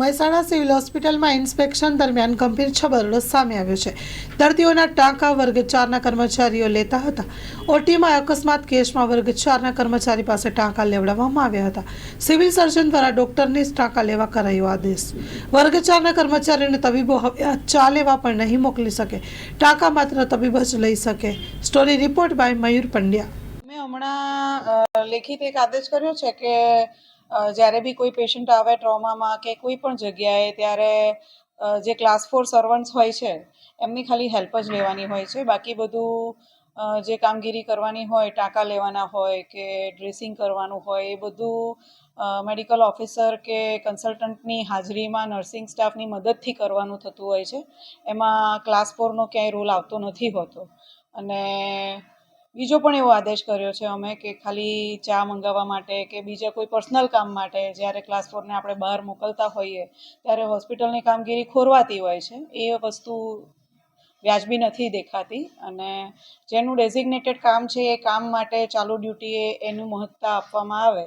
Mehsana civil હોસ્પિટલમાં inspection દરમિયાન ગંભીર છબરડો સામે આવ્યો છે. દર્દીઓના ટાંકા વર્ગ ચારના કર્મચારીઓ લેતા હતા. ઓટીમાં અકસ્માત કેસમાં વર્ગ ચારના કર્મચારી પાસે ટાંકા લેવડાવવામાં આવ્યા હતા. સિવિલ સર્જન દ્વારા ડોક્ટરને જ ટાંકા લેવા કરાયો આદેશ. વર્ગ ચારના કર્મચારીઓને તબીબો હવે ચા લેવા પણ નહીં મોકલી શકે. ટાંકા માત્ર તબીબ જ લઈ શકે. Story report by Mayur Pandya. મેં હમણાં લેખિત એક આદેશ કર્યો છે કે જ્યારે બી કોઈ પેશન્ટ આવે ટ્રોમામાં કે કોઈ પણ જગ્યાએ, ત્યારે જે ક્લાસ ફોર સર્વન્ટ્સ હોય છે, એમની ખાલી હેલ્પ જ લેવાની હોય છે. બાકી બધું જે કામગીરી કરવાની હોય, ટાંકા લેવાના હોય કે ડ્રેસિંગ કરવાનું હોય, એ બધું મેડિકલ ઓફિસર કે કન્સલ્ટન્ટની હાજરીમાં નર્સિંગ સ્ટાફની મદદથી કરવાનું થતું હોય છે. એમાં ક્લાસ ફોરનો ક્યાંય રોલ આવતો નથી હોતો. અને બીજો પણ એવો આદેશ કર્યો છે અમે કે ખાલી ચા મંગાવવા માટે કે બીજા કોઈ પર્સનલ કામ માટે જ્યારે ક્લાસ ફોરને આપણે બહાર મોકલતા હોઈએ, ત્યારે હોસ્પિટલની કામગીરી ખોરવાતી હોય છે. એ વસ્તુ વ્યાજબી નથી દેખાતી અને જેનું ડેઝિગ્નેટેડ કામ છે એ કામ માટે ચાલુ ડ્યુટીએ એનું મહત્તા આપવામાં આવે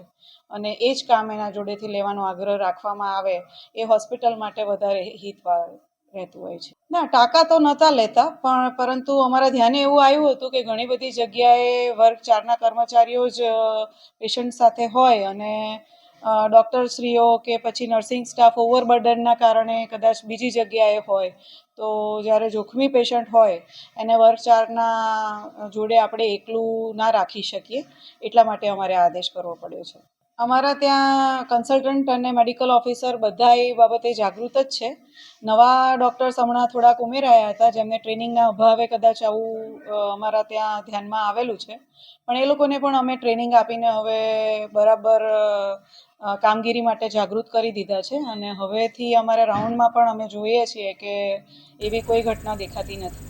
અને એ જ કામ એના જોડેથી લેવાનો આગ્રહ રાખવામાં આવે, એ હોસ્પિટલ માટે વધારે હિતવાર રહેતું હોય છે. ના, ટાંકા તો નહોતા લેતા, પણ પરંતુ અમારા ધ્યાને એવું આવ્યું હતું કે ઘણી બધી જગ્યાએ વર્ગ ચારના કર્મચારીઓ જ પેશન્ટ સાથે હોય અને ડૉક્ટરશ્રીઓ કે પછી નર્સિંગ સ્ટાફ ઓવરબર્ડનના કારણે કદાચ બીજી જગ્યાએ હોય, તો જ્યારે જોખમી પેશન્ટ હોય, એને વર્ગ ચારના જોડે આપણે એકલું ના રાખી શકીએ, એટલા માટે અમારે આદેશ કરવો પડ્યો છે. અમારા ત્યાં કન્સલ્ટન્ટ અને મેડિકલ ઓફિસર બધા એ બાબતે જાગૃત જ છે. નવા ડૉક્ટર્સ હમણાં થોડાક ઉમેરાયા હતા, જેમને ટ્રેનિંગના અભાવે કદાચ આવું અમારા ત્યાં ધ્યાનમાં આવેલું છે. પણ એ લોકોને પણ અમે ટ્રેનિંગ આપીને હવે બરાબર કામગીરી માટે જાગૃત કરી દીધા છે. અને હવેથી અમારા રાઉન્ડમાં પણ અમે જોઈએ છીએ કે એવી કોઈ ઘટના દેખાતી નથી.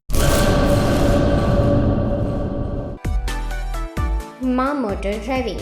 મા motor driving